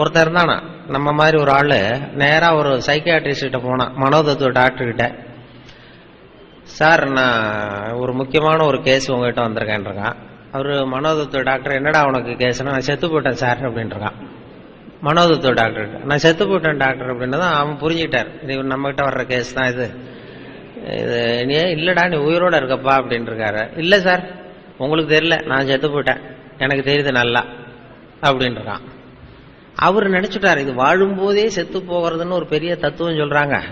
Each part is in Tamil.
ஒருத்தர் இருந்தானா? நம்ம மாதிரி ஒரு ஆளு நேரா ஒரு சைக்கியாட்ரிஸ்ட் போனான் மனோதத்துவ டாக்டர் கிட்ட சார் நான் ஒரு முக்கியமான ஒரு கேஸ் உங்ககிட்ட வந்திருக்கேன்ருக்கான் அவர் மனோதத்துவ டாக்டர் என்னடா உனக்கு கேஸ்னா நான் செத்து போட்டேன் சார் அப்படின்றான் மனோதத்துவ டாக்டர் நான் செத்து போட்டேன் டாக்டர் அப்படின்னு தான் அவன் புரிஞ்சுக்கிட்டார். இது நம்ம கிட்ட வர்ற கேஸ் தான் இது. இது நீ இல்லடா நீ உயிரோட இருக்கப்பா அப்படின்னு இருக்காரு. சார் உங்களுக்கு தெரியல நான் செத்து போட்டேன். எனக்கு தெரியுது நல்லா அப்படின்றான் அவர் நினைச்சுட்டார் இது வாழும்போதே செத்து போகிறதுன்னு ஒரு பெரிய தத்துவம் சொல்றாங்க.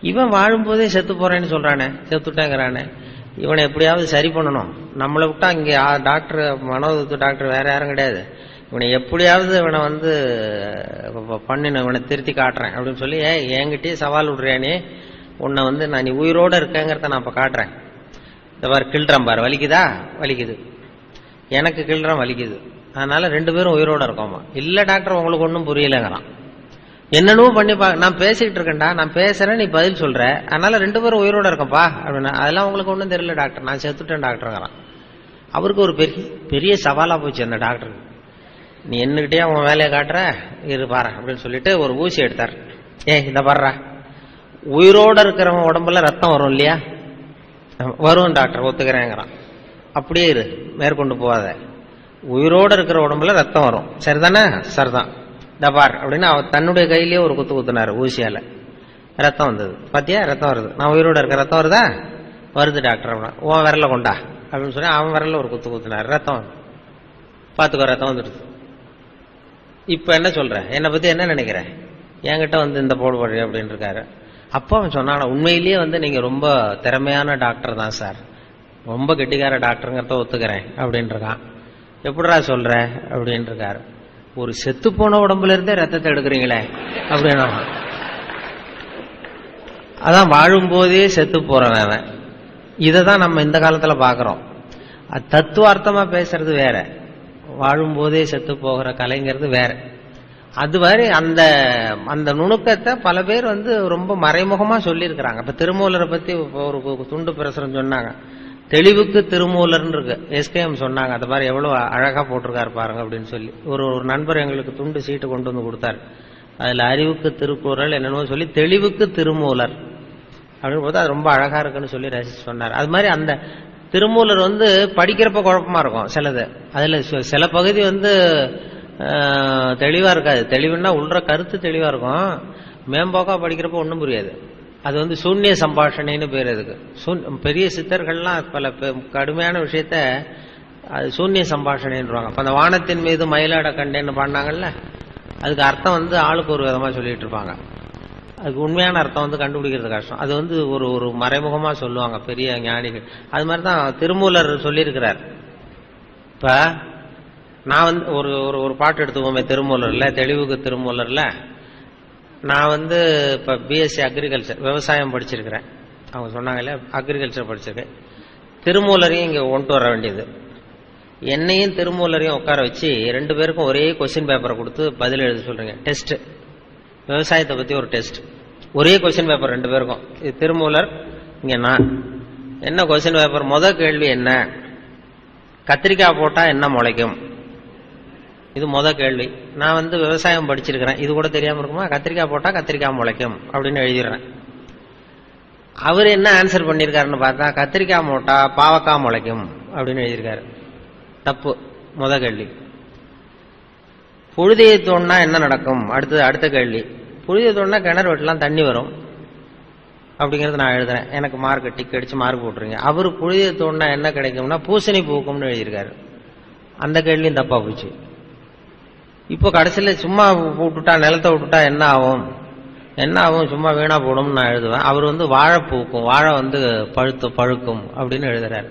இவன் வாழும்போதே செத்து போறேன்னு சொல்றானே செத்துட்டேங்கிறானே. இவனை எப்படியாவது சரி பண்ணணும். நம்மளை விட்டா இங்கே டாக்டர் மனோதத்து டாக்டர் வேற யாரும் கிடையாது. இவனை எப்படியாவது இவனை வந்து ப- பண்ணின இவனை திருத்தி காட்டுறேன் அப்படின்னு சொல்லி ஏ என்கிட்டயே சவால் விடுறியானே உன்னை வந்து நான் நீ உயிரோடு இருக்கேங்கிறத நான் இப்போ காட்டுறேன். இந்த பார் கிள்றேன் பாரு. வலிக்குதா? வலிக்குது. எனக்கு கிள்றேன் வலிக்குது. அதனால ரெண்டு பேரும் உயிரோட இருக்கோமா? இல்ல டாக்டர் உங்களுக்கு ஒன்றும் புரியலங்கிறான். என்னென்னவோ பண்ணி பா நான் பேசிக்கிட்டு இருக்கேன்டா நான் பேசுறேன் நீ பதில் சொல்ற. அதனால ரெண்டு பேரும் உயிரோட இருக்கோம்ப்பா அப்படின்னா அதெல்லாம் உங்களுக்கு ஒன்றும் தெரியல டாக்டர். நான் செத்துட்டேன் டாக்டருங்கிறான். அவருக்கு ஒரு பெரிய பெரிய சவாலா போச்சு அந்த டாக்டருக்கு நீ என்னகிட்டயே அவன் வேலையை காட்டுற? இரு பாரு அப்படின்னு சொல்லிட்டு ஒரு ஊசி எடுத்தார். ஏ இந்த பாடுறா உயிரோட இருக்கிறவன் உடம்புல ரத்தம் வரும் இல்லையா? வரும் டாக்டர் ஒத்துக்கிறேங்கிறான். அப்படியே இரு மேற்கொண்டு போகாத. உயிரோடு இருக்கிற உடம்புல ரத்தம் வரும். சரிதானே? சரிதான். தபார் அப்படின்னு அவர் தன்னுடைய கையிலேயே ஒரு குத்து குத்துனாரு ஊசியால். ரத்தம் வந்தது. பார்த்தியா ரத்தம் வருது. நான் உயிரோட இருக்க ரத்தம் வருதா? வருது டாக்டர் அப்படின்னா உன் விரல கொண்டா. அப்படின்னு சொல்லி அவன் விரல ஒரு குத்து குத்துனார். ரத்தம் பார்த்துக்கோ ரத்தம் வந்துடுது. இப்போ என்ன சொல்கிறேன் என்னை பற்றி என்ன நினைக்கிறேன் என்கிட்ட வந்து இந்த போடு போடு அப்படின்னு இருக்காரு. அப்போ அவன் சொன்னான் உண்மையிலேயே வந்து நீங்கள் ரொம்ப திறமையான டாக்டர் தான் சார். ரொம்ப கெட்டிக்கார டாக்டருங்கிறத ஒத்துக்கிறேன் அப்படின்னு இருக்கான் எப்படிடா சொல்ற? அப்படின்னு ஒரு செத்து போன உடம்புல இருந்தே ரத்தத்தை எடுக்கிறீங்களே அப்படின்னா. அதான் வாழும்போதே செத்து போறவன் அவன். இதை தான் நம்ம இந்த காலத்துல பாக்குறோம். அது தத்துவார்த்தமா பேசுறது வேற. வாழும்போதே செத்து போகிற கலைங்கிறது வேற. அது மாதிரி அந்த அந்த நுணுக்கத்தை பல பேர் வந்து ரொம்ப மறைமுகமா சொல்லியிருக்கிறாங்க. இப்ப திருமூலரை பத்தி ஒரு துண்டு பிரசுரம் சொன்னாங்க. தெளிவுக்கு திருமூலர்னு இருக்கு எஸ்கேஎம் சொன்னாங்க அந்த மாதிரி எவ்வளவு அழகா போட்டிருக்காரு பாருங்க அப்படின்னு சொல்லி. ஒரு ஒரு நண்பர் எங்களுக்கு துண்டு சீட்டு கொண்டு வந்து கொடுத்தாரு. அதுல அறிவுக்கு திருக்குறள் என்னென்னமோ சொல்லி தெளிவுக்கு திருமூலர். அப்படின்னு பார்த்தா அது ரொம்ப அழகா இருக்குன்னு சொல்லி ரசிச்சு சொன்னார். அது மாதிரி அந்த திருமூலர் வந்து படிக்கிறப்ப குழப்பமா இருக்கும் சிலது. அதுல சில- சில பகுதி வந்து தெளிவாக தெளிவா இருக்காது. தெளிவுன்னா உள்ள கருத்து தெளிவா இருக்கும். மேம்போக்கா படிக்கிறப்ப ஒன்றும் புரியாது. அது வந்து சூன்ய சம்பாஷணைன்னு பேர் அதுக்கு. சூன் பெரிய சித்தர்கள்லாம் பல பெ- கடுமையான விஷயத்த அது சூன்ய சம்பாஷணைன்றாங்க இப்போ அந்த வானத்தின் மீது மயிலாட கண்டேன்னு பாடினாங்கல்ல அதுக்கு அர்த்தம் வந்து ஆளுக்கு ஒரு விதமாக சொல்லிட்டு இருப்பாங்க. அதுக்கு உண்மையான அர்த்தம் வந்து கண்டுபிடிக்கிறது கஷ்டம். அது வந்து ஒரு ஒரு மறைமுகமாக சொல்லுவாங்க பெரிய ஞானிகள். அது மாதிரி தான் திருமூலர் சொல்லியிருக்கிறார். இப்போ நான் வந்து ஒரு ஒரு ஒரு பாட்டு எடுத்துக்கோமே திருமூலரில் தெளிவுக்கு திருமூலரில். நான் வந்து இப்போ பிஎஸ்சி அக்ரிகல்ச்சர் விவசாயம் படிச்சிருக்கிறேன். அவங்க சொன்னாங்கல்ல அக்ரிகல்ச்சர் படிச்சிருக்கேன் திருமூலரையும் இங்கே கொண்டு வர வேண்டியது. என்னையும் திருமூலரையும் உட்கார வச்சு ரெண்டு பேருக்கும் ஒரே கொஸ்டின் பேப்பரை கொடுத்து பதில் எழுத சொல்கிறீங்க டெஸ்ட்டு விவசாயத்தை பற்றி ஒரு டெஸ்ட் ஒரே கொஸ்டின் பேப்பர் ரெண்டு பேருக்கும். இது திருமூலர் இங்கே நான். என்ன கொஸ்டின் பேப்பர் முதல் கேள்வி என்ன? கத்திரிக்காய் போட்டால் என்ன முளைக்கும்? இது முத கேள்வி. நான் வந்து விவசாயம் படிச்சிருக்கிறேன். இது கூட தெரியாம இருக்குமா? கத்திரிக்காய் போட்டா கத்திரிக்காய் முளைக்கும் அப்படின்னு எழுதிடுறேன். அவர் என்ன ஆன்சர் பண்ணியிருக்காருன்னு பார்த்தா கத்திரிக்காய் போட்டா பாவக்காய் முளைக்கும் அப்படின்னு எழுதியிருக்காரு. தப்பு. முத கேள்வி. புழுதியை தோண்டினா என்ன நடக்கும்? அடுத்தது அடுத்த கேள்வி. புழுதியை தோண்டினா கிணறு வெட்டலாம் தண்ணி வரும் அப்படிங்கிறத நான் எழுதுறேன். எனக்கு மார்க் டிக் அடிச்சு மார்க் போட்டுருங்க. அவர் புழுதியை தோண்டினா என்ன கிடைக்கும்னா பூசணி பூக்கும்னு எழுதியிருக்காரு. அந்த கேள்வியும் தப்பாக போச்சு. இப்போ கடைசியில் சும்மா விட்டுட்டா நிலத்தை விட்டுட்டா என்ன ஆகும்? என்ன ஆகும்? சும்மா வீணாக போடும்னு நான் எழுதுவேன். அவர் வந்து வாழை பூக்கும் வாழை வந்து பழுத்து பழுக்கும் அப்படின்னு எழுதுறாரு.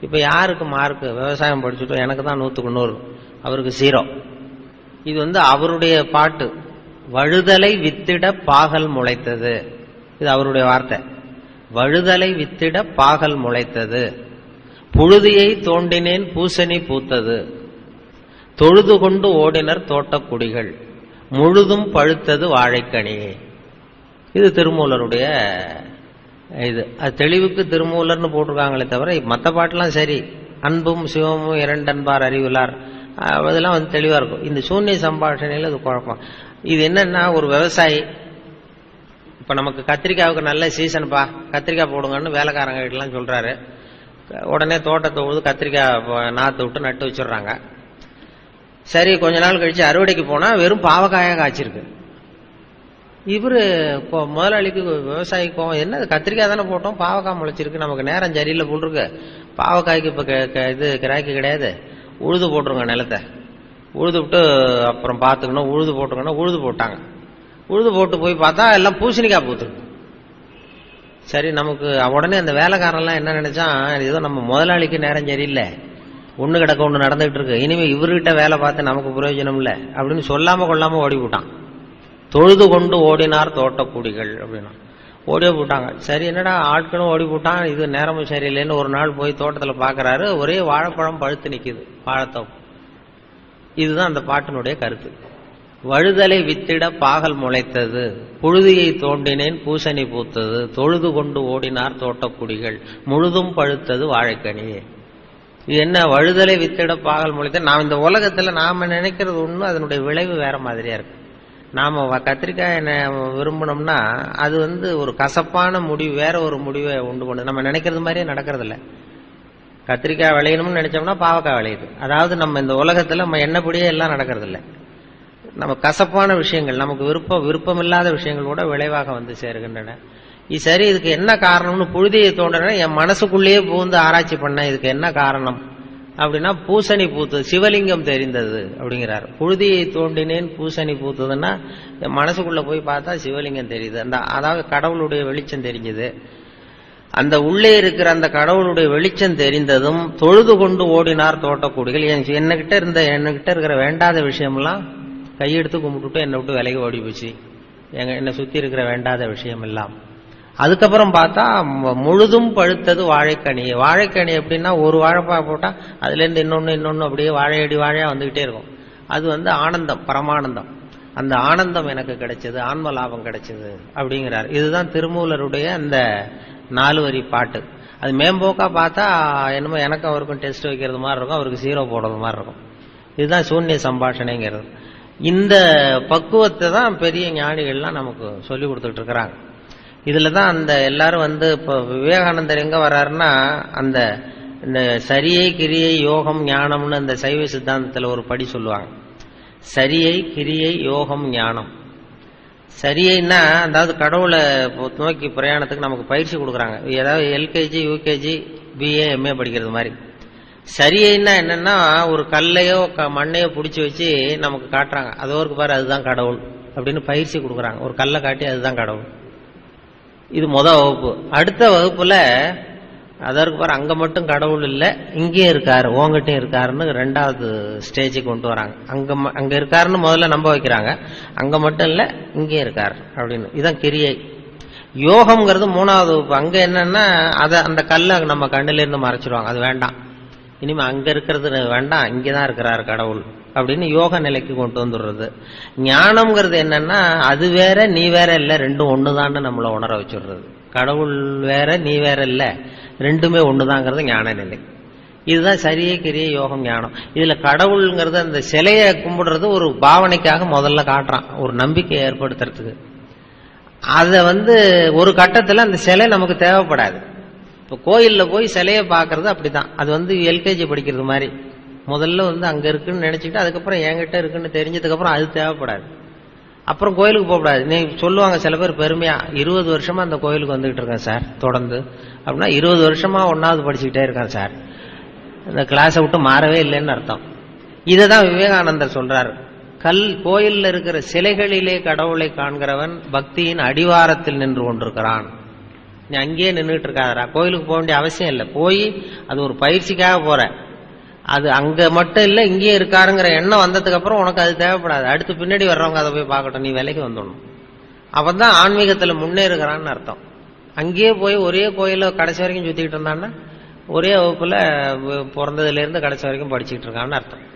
இப்போ யாருக்கு மார்க்கு விவசாயம் படிச்சுட்டோம் எனக்கு தான் நூற்றுக்கு நூறு. அவருக்கு ஜீரோ இது வந்து அவருடைய பாட்டு. வழுதலை வித்திட பாகல் முளைத்தது. இது அவருடைய வார்த்தை. வழுதலை வித்திட பாகல் முளைத்தது. புழுதியை தோண்டினேன் பூசணி பூத்தது. தொழுது கொண்டு ஓடினர் தோட்டக்குடிகள். முழுதும் பழுத்தது வாழைக்கனியே இது திருமூலருடைய இது. அது தெளிவுக்கு திருமூலர்னு போட்டிருக்காங்களே தவிர மற்ற பாட்டெல்லாம் சரி. அன்பும் சிவமும் இரண்டன்பார் அறிவுலார். அதெல்லாம் வந்து தெளிவாக இருக்கும். இந்த சூன்ய சம்பாஷணையில் அது குழப்பம். இது என்னன்னா ஒரு விவசாயி இப்போ நமக்கு கத்திரிக்காவுக்கு நல்ல சீசன்ப்பா கத்திரிக்காய் போடுங்கன்னு வேலைக்காரங்க கிட்டலாம் சொல்கிறாரு உடனே தோட்டத்தை உழுது கத்திரிக்காய் நாற்று விட்டு நட்டு வச்சிடுறாங்க. சரி கொஞ்ச நாள் கழிச்சு அறுவடைக்கு போனா வெறும் பாவக்காயாக காய்ச்சிருக்கு. இவரு கொ- முதலாளிக்கு விவசாயி கோவம். என்ன கத்திரிக்காய் தானே போட்டோம் பாவக்காய் முளைச்சிருக்கு. நமக்கு நேரம் சரியில்லை போட்டிருக்கு பாவக்காய்க்கு இப்போ க- க- இது கிராக்கி கிடையாது. உழுது போட்டுருங்க நிலத்தை. உழுது விட்டு அப்புறம் பார்த்துக்கணும். உழுது போட்டுருங்கன்னா உழுது போட்டாங்க. உழுது போட்டு போய் பார்த்தா எல்லாம் பூசணிக்காய் பூத்துருக்கு. சரி நமக்கு உடனே அந்த வேலைக்காரன்லாம் என்ன நினைச்சான் ஏதோ நம்ம முதலாளிக்கு நேரம் சரியில்லை. ஒன்று கிடக்க ஒன்று நடந்துகிட்டு இருக்கு இனிமேல் இவர்கிட்ட வேலை பார்த்து நமக்கு பிரயோஜனம் இல்லை அப்படின்னு சொல்லாம கொள்ளாம ஓடி விட்டான் தொழுது கொண்டு ஓடினார் தோட்டக்குடிகள் அப்படின்னா. ஓடியே போட்டாங்க. சரி என்னடா ஆட்களும் ஓடி போட்டான். இது நேரமும் சரியில்லைன்னு ஒரு நாள் போய் தோட்டத்தில் பார்க்குறாரு ஒரே வாழைப்பழம் பழுத்து நிற்கிது வாழைத்தோப்பு. இதுதான் அந்த பாட்டினுடைய கருத்து. வழுதலை வித்திட பாகல் முளைத்தது. புழுதியை தோண்டினேன் பூசணி பூத்தது. தொழுது கொண்டு ஓடினார் தோட்டக்குடிகள். முழுதும் பழுத்தது வாழைக்கனியே. என்ன வழுதலை வித்திட பாகல் மொழித்த நாம் இந்த உலகத்தில் நாம் நினைக்கிறது ஒன்றும் அதனுடைய விளைவு வேற மாதிரியா இருக்கு. நாம வ- கத்திரிக்காயை விரும்பினோம்னா அது வந்து ஒரு கசப்பான முடிவு வேற ஒரு முடிவை உண்டு பண்ணு நம்ம நினைக்கிறது மாதிரியே நடக்கிறதில்ல. கத்திரிக்காய் விளையணும்னு நினைச்சோம்னா பாவக்காய் விளையுது. அதாவது நம்ம இந்த உலகத்தில் நம்ம என்னப்படியே எல்லாம் நடக்கிறதில்ல. நம்ம கசப்பான விஷயங்கள் நமக்கு விருப்பம் விருப்பமில்லாத விஷயங்கள் கூட விளைவாக வந்து சேருகின்றன. சரி இதுக்கு என்ன காரணம்னு புழுதியை தோன்றன என் மனசுக்குள்ளேயே பூந்து ஆராய்ச்சி பண்ண இதுக்கு என்ன காரணம்? அப்படின்னா பூசணி பூத்தது சிவலிங்கம் தெரிந்தது அப்படிங்கிறார். புழுதியை தோண்டினேன் பூசணி பூத்ததுன்னா என் மனசுக்குள்ளே போய் பார்த்தா சிவலிங்கம் தெரியுது. அந்த அதாவது கடவுளுடைய வெளிச்சம் தெரிஞ்சது. அந்த உள்ளே இருக்கிற அந்த கடவுளுடைய வெளிச்சம் தெரிந்ததும் தொழுது கொண்டு ஓடினார் தோட்டக்கூடிகள். என் என்னகிட்ட இருந்த என்னகிட்ட இருக்கிற வேண்டாத விஷயமெல்லாம் கையெடுத்து கும்பிட்டுட்டு என்னை விட்டு விலகி ஓடி போச்சு எங்க என்னை சுற்றி இருக்கிற வேண்டாத விஷயம் எல்லாம் அதுக்கப்புறம் பார்த்தா முழுதும் பழுத்தது வாழைக்கனி வாழைக்கனி எப்படின்னா ஒரு வாழைப்பா போட்டால் அதுலேருந்து இன்னொன்று இன்னொன்று அப்படியே வாழையடி வாழையாக வந்துக்கிட்டே இருக்கும். அது வந்து ஆனந்தம் பரமானந்தம். அந்த ஆனந்தம் எனக்கு கிடைச்சது ஆன்ம லாபம் கிடைச்சது அப்படிங்கிறார். இதுதான் திருமூலருடைய அந்த நாலு வரி பாட்டு. அது மேம்போக்காக பார்த்தா என்னமோ எனக்கு அவருக்கும் டெஸ்ட் வைக்கிறது மாதிரி இருக்கும் அவருக்கு சீரோ போடுறது மாதிரி இருக்கும். இதுதான் சூன்ய சம்பாஷணைங்கிறது. இந்த பக்குவத்தை தான் பெரிய ஞானிகள்லாம் நமக்கு சொல்லி கொடுத்துட்டு இருக்கிறாங்க. இதில் தான் அந்த எல்லாரும் வந்து இப்போ விவேகானந்தர் எங்கே வர்றாருன்னா அந்த இந்த சரியை கிரியை யோகம் ஞானம்னு அந்த சைவ சித்தாந்தத்தில் ஒரு படி சொல்லுவாங்க. சரியை கிரியை யோகம் ஞானம். சரியைன்னா அதாவது கடவுளை நோக்கி பிரயாணத்துக்கு நமக்கு பயிற்சி கொடுக்குறாங்க. ஏதாவது எல்கேஜி யூகேஜி பிஏ எம்ஏ படிக்கிறது மாதிரி. சரியைன்னா என்னென்னா ஒரு கல்லையோ க- மண்ணையோ பிடிச்சி வச்சு நமக்கு காட்டுறாங்க. அதோருக்கு பாரு அதுதான் கடவுள் அப்படின்னு பயிற்சி கொடுக்குறாங்க. ஒரு கல்லை காட்டி அதுதான் கடவுள். இது முத வகுப்பு. அடுத்த வகுப்புல அதற்கு பிறகு அங்க மட்டும் கடவுள் இல்லை இங்கேயும் இருக்காரு உங்ககிட்டயும் இருக்காருன்னு ரெண்டாவது ஸ்டேஜுக்கு கொண்டு வராங்க. அங்க ம- அங்க இருக்காருன்னு முதல்ல நம்ப வைக்கிறாங்க. அங்க மட்டும் இல்லை இங்கேயும் இருக்காரு அப்படின்னு. இதான் கிரியை. யோகம்ங்கிறது மூணாவது வகுப்பு. அங்க என்னன்னா அதை அந்த கல்லை நம்ம கண்ணுல மறைச்சிடுவாங்க. மறைச்சிருவாங்க அது வேண்டாம். இனிமே அங்க இருக்கிறது வேண்டாம் இங்கதான் இருக்கிறார் கடவுள் அப்படின்னு யோக நிலைக்கு கொண்டு வந்துடுறது. ஞானம்ங்கிறது என்னன்னா அது வேற நீ வேற இல்ல ரெண்டும் ஒண்ணுதான்னு நம்மளை உணர வச்சுடுறது. கடவுள் வேற நீ வேற இல்ல ரெண்டுமே ஒண்ணுதாங்கிறது ஞான நிலை. இதுதான் சரியே கிரிய யோகம் ஞானம். இதுல கடவுள்ங்கிறது அந்த சிலையை கும்பிடுறது ஒரு பாவனைக்காக முதல்ல காட்டுறான். ஒரு நம்பிக்கையை ஏற்படுத்துறதுக்கு. அதை வந்து ஒரு கட்டத்துல அந்த சிலை நமக்கு தேவைப்படாது. இப்போ கோயிலில் போய் சிலையை பார்க்கறது அப்படிதான். அது வந்து எல்கேஜி படிக்கிறது மாதிரி. முதல்ல வந்து அங்கே இருக்குன்னு நினச்சிட்டு அதுக்கப்புறம் என்கிட்ட இருக்குன்னு தெரிஞ்சதுக்கப்புறம் அது தேவைப்படாது. அப்புறம் கோயிலுக்கு போகக்கூடாது நீ சொல்லுவாங்க சில பேர் பெருமையாக இருபது வருஷமாக அந்த கோயிலுக்கு வந்துக்கிட்டு இருக்கேன் சார் தொடர்ந்து. அப்படின்னா இருபது வருஷமாக ஒன்றாவது படிச்சுக்கிட்டே இருக்கேன் சார். இந்த கிளாஸை விட்டு மாறவே இல்லைன்னு அர்த்தம். இதை தான் விவேகானந்தர் சொல்கிறார் கல் கோயிலில் இருக்கிற சிலைகளிலே கடவுளை காண்கிறவன் பக்தியின் அடிவாரத்தில் நின்று கொண்டிருக்கிறான். நீ அங்கேயே நின்றுட்டு இருக்காதரா கோயிலுக்கு போக வேண்டிய அவசியம் இல்லை. போய் அது ஒரு பயிற்சிக்காக போற. அது அங்க மட்டும் இல்லை இங்கேயே இருக்காருங்கிற எண்ணம் வந்ததுக்கு அப்புறம் உனக்கு அது தேவைப்படாது. அடுத்து பின்னாடி வர்றவங்க அதை போய் பார்க்கட்டும். நீ விலைக்கு வந்துடணும். அப்பதான் ஆன்மீகத்துல முன்னேறுகிறான்னு அர்த்தம். அங்கேயே போய் ஒரே கோயில கடைசி வரைக்கும் சுத்திக்கிட்டு இருந்தான்னா ஒரே வகுப்புல பிறந்ததுலேருந்து கடைசி வரைக்கும் படிச்சுக்கிட்டு இருக்கான்னு அர்த்தம்.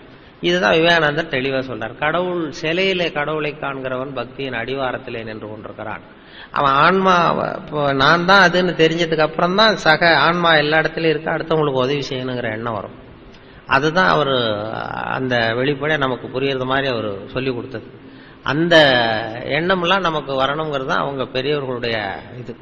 இதுதான் விவேகானந்தர் தெளிவாக சொல்றார். கடவுள் சிலையிலே கடவுளை காண்கிறவன் பக்தியின் அடிவாரத்திலே நின்று கொண்டிருக்கிறான். அவன் ஆன்மா இப்போ நான் தான் அதுன்னு தெரிஞ்சதுக்கு அப்புறம் தான் சக ஆன்மா எல்லா இடத்துலையும் இருக்கு? அடுத்தவங்களுக்கு உதவி செய்யணுங்கிற எண்ணம் வரும். அதுதான் அவர் அந்த வெளிப்படையா நமக்கு புரியறது மாதிரி அவர் சொல்லி கொடுத்தது. அந்த எண்ணம்லாம் நமக்கு வரணுங்கிறது தான் அவங்க பெரியவர்களுடைய இது.